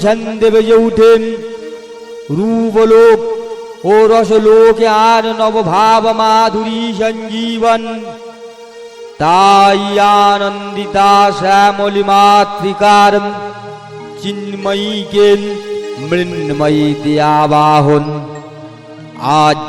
ছন্দে বেজে উঠেন রূপলোক ও রসলোকে আর নবভাব মাধুরী সঞ্জীবন তাই আনন্দিতা শ্যামলি মাতৃকার চিন্ময়ীকে মৃন্ময়ী দিয়াবাহন। আজ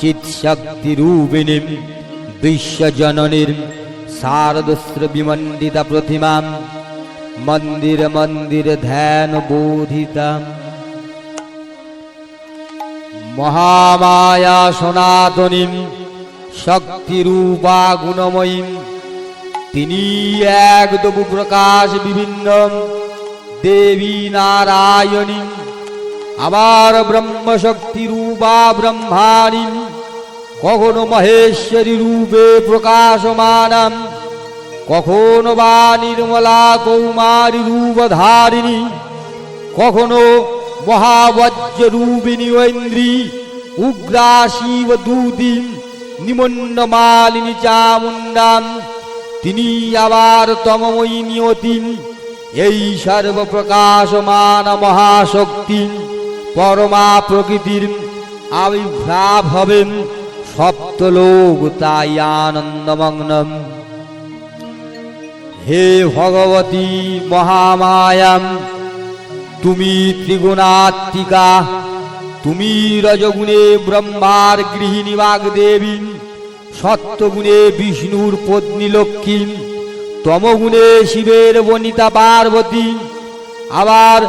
চিৎশক্তি রূপিণী বিশ্বজননীর শারদস্র বিমণ্ডিতা প্রতিমা মন্দির মন্দির ধ্যান বোধিতাম। মহামায়া সনাতনীম, শক্তিরূপা গুণময়ীম, তিনি এক দবু প্রকাশ বিভিন্ন দেবী নারায়ণী আবার ব্রহ্মশক্তি রূপা ব্রহ্মাণী কখনো মহেশ্বরী রূপে প্রকাশমানাম, কখনো বা নির্মলা কৌমারী রূপধারিণী, কখনো মহাবজ্র রূপিণী ঐন্দ্রী উগ্রা শিব নিমন্ন মালিনী চামুন্ডাম তিনি আবার তমময়ী নিয়তি, এই সর্বপ্রকাশমান মহাশক্তি, পরমা প্রকৃতির আবির্ভাব হবেন। সপ্তলোক তাই আনন্দমগ্নম। হে ভগবতী মহামায়াম, তুমি ত্রিগুণাত্মিকা, তুমি রজগুণে ব্রহ্মার গৃহিণী দেবী সত্যগুণে বিষ্ণুর পত্নী লক্ষ্মী, তমগুণে শিবের বনিতা পার্বতী, আবার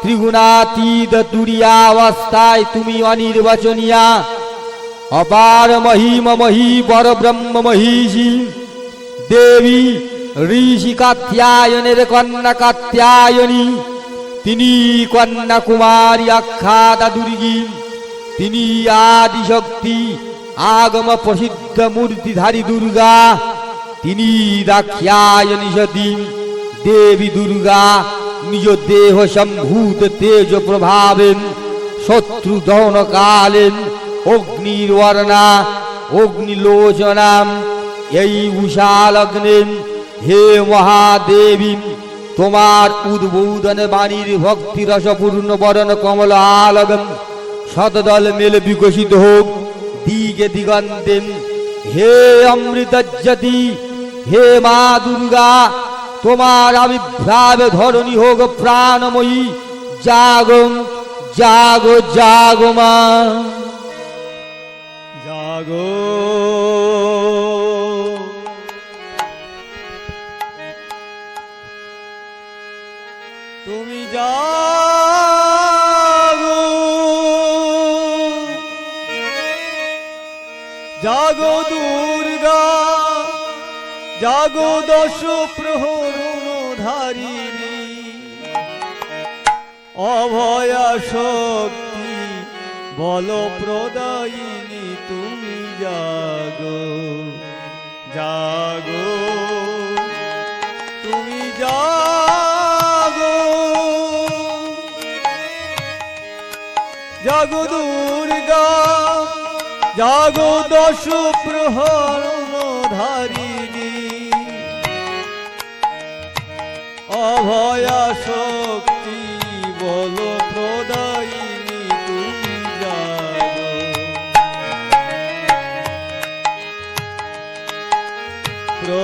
ত্রিগুণাতীত তুরিয়া অবস্থায় তুমি অনির্বাচনীয়া অপার মহিম মহি, পর ব্রহ্ম মহিষী। দেবী ঋষি কাত্যায়নের কন্যা কাত্যায়নী। তিনি কন্যা কুমারী আখ্যাতা দুর্গী। তিনি আদিশক্তি, আগম প্রসিদ্ধ মূর্তিধারী দুর্গা। তিনি দাক্ষায়নী সতী, দেবী দুর্গা। নিজ দেহ সম্ভূত তেজ প্রভাবেন, শত্রু দহন কালেন অগ্নির্বর্ণা, অগ্নিলোচনাম। এই উষালগ্নেন হে মহাদেবী তোমার উদ্বোধন বাণীর ভক্তি রসপূর্ণ বরণ কমল আলগম শতদল মেল বিকশিত হোক, দিগে দিগন্তে হে অমৃতজ্যোতি, হে মা দুর্গা, তোমার আবির্ভাব ধরণী হোক প্রাণময়ী। জাগো জাগো জাগো মা। জাগো তুমি জাগো। জাগো দুর্গা জাগো দশ প্রহরণ ধারিণী অভয়া শক্তি বল প্রদায়িনী তুমি জাগো জাগো। তুমি জাগো। জাগো দুর্গা জাগো দশ প্রহরণ ধারিণী অভয়া শক্তি বল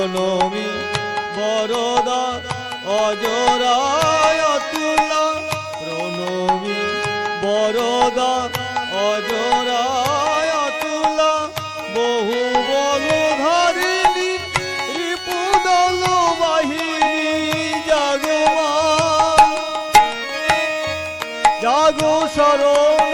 প্রণমী বরদা অজরায় তুলা। প্রণমী বরদা অজরায় তুলা। বহু বল ধারিণী, রিপুদল বাহিনী জাগমা জাগো শরণময়ী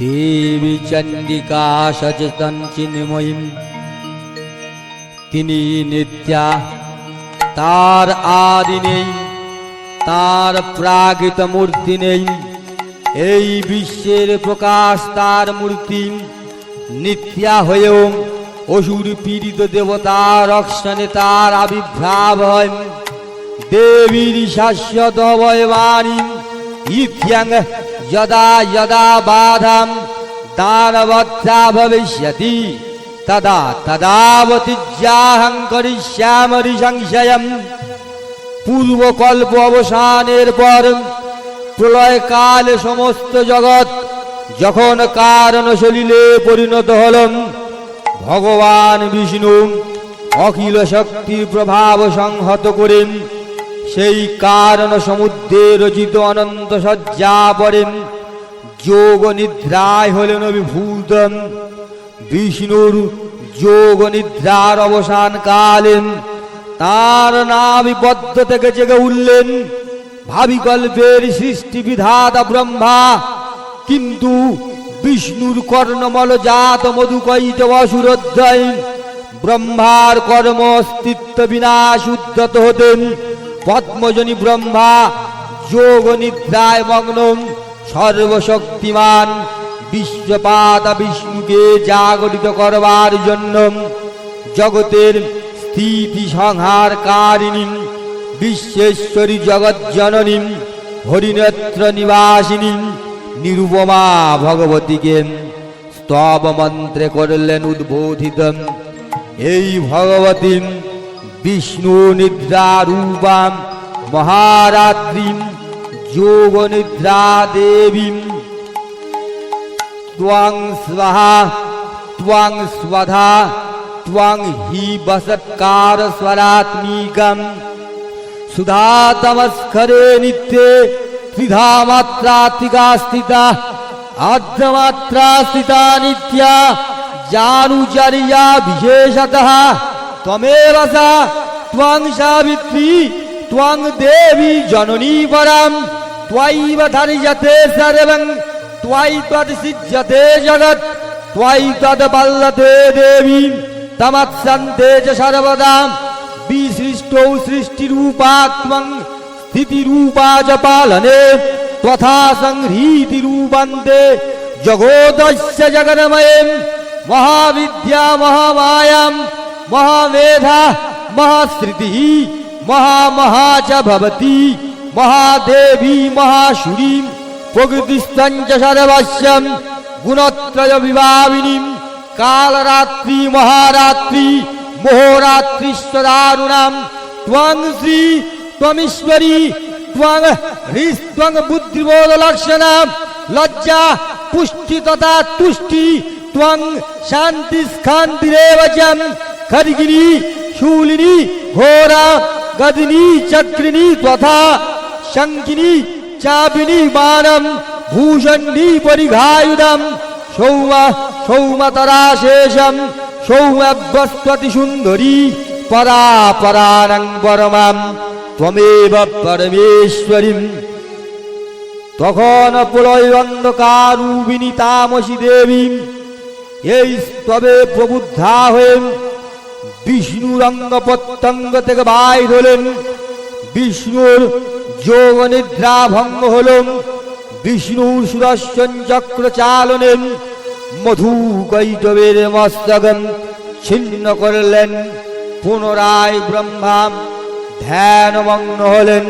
দেবী চণ্ডিকা সচেতন চিন্ময়ীম তিনি নিত্যা তার আদি নেই তার প্রাকৃত মূর্তি নেই এই বিশ্বের প্রকাশ তার মূর্তি। নিত্যা হয়েও অসুর পীড়িত দেবতা রক্ষণে তার আবির্ভাব হয়। দেবীর শাশ্বত বয়বাণী ইত্যাং যদা যদা বাধাম দানবত্রা ভবিষ্যতি তদা তদাবতিজ্যাহং করিষ্যামরি সংশয়ম পূর্বকল্প অবসানের পর প্রলয়কালে সমস্ত জগৎ যখন কারণ সলিলে পরিণত হল ভগবান বিষ্ণু অখিল শক্তির প্রভাব সংহত করেন সেই কারণ সমুদ্রে রচিত অনন্ত সজ্জা পড়েন। যোগ নিদ্রায় হলেন অভিভূত বিষ্ণুর যোগ নিদ্রার অবসান কালে তার নাবিবদ্ধ থেকে জেগে উঠলেন। ভাবিকল্পের সৃষ্টি বিধাতা ব্রহ্মা। কিন্তু বিষ্ণুর কর্ণমল জাত মধুকৈত অসুরোধ্যায় ব্রহ্মার কর্ম অস্তিত্ব বিনাশ উদ্যত হতেন। পদ্মজনী ব্রহ্মা যোগ নিদ্রায় মগ্ন সর্বশক্তিমান বিশ্বপাতা বিষ্ণুকে জাগরিত করবার জন্য জগতের স্থিতি সংহার কারিণী বিশ্বেশ্বরী জগৎ জননী হরিনেত্র নিবাসিনী, নিরুপমা ভগবতীকে স্তব মন্ত্রে করলেন উদ্বোধিত। এই ভগবতী विष्णुनिद्रारूपां महारात्रिं योगनिद्रादेवीं त्वां स्वाहा त्वां स्वहा त्वं स्वधा त्वाम् हि बसत्कारस्वरात्मीकम्। सुधातमस्करे नित्ये त्रिधा मात्रात्विकास्थिता अर्धमात्रा स्थिता नित्या जानुचर्या विशेषतः। त्वमेव सा त्वां सावित्री त्वां देवी जननी पराम् त्वैव धर्यते सर्वं त्वयि तद्सिज्यते जगत् त्वयि तद्बल्लते देवी तमत्सन्ते च सर्वदा विसृष्टौ सृष्टिरूपा त्वं स्थितिरूपा च पालने त्वथा संह्रीतिरूपन्ते जगोदस्य जगन्मयम् महाविद्या महामायां মহামেধা মহাশ্রুতি মহামহা চ ভবতি, মহাদেবী, মহাসুরী প্রকৃতিস্তঞ্চ সর্বস্যম গুণত্রয় বিভাবিনী কালরাত্রি, মহারাত্রি মোহরাত্রিশ্বদারুণাম ত্বং শ্রী ত্বমীশ্বরী, ত্বং হৃস্ত্বং বুদ্ধিবোধ লক্ষণা লজ্জা, পুষ্টি তথা তুষ্টি, ত্বং শান্তি স্কান্তিরেব চম খর্গিনী শূলিনী ঘোরা গদিনী চক্রিনী তথা শঙ্কিনী চাপিনী মানম ভূষণ্ডী পরিঘায়ুধম সৌম সৌমতরাশেষম সৌম্যবস্ত্বতি সুন্দরী পরা পরানং পরমাম ত্বমেব পরমেশ্বরীম তখন প্রলয় অন্ধকার তামসী দেবী এই স্তবে প্রবুদ্ধা হয়ে বিষ্ণু রঙ্গ প্রত্যঙ্গ থেকে বাইর হলেন। বিষ্ণুর যোগ নিদ্রা ভঙ্গ হল বিষ্ণুর সুদর্শন চক্র চালনেন মধু কৈটবের মস্তকম ছিন্ন করলেন। পুনরায় ব্রহ্মা ধ্যানমগ্ন হলেন।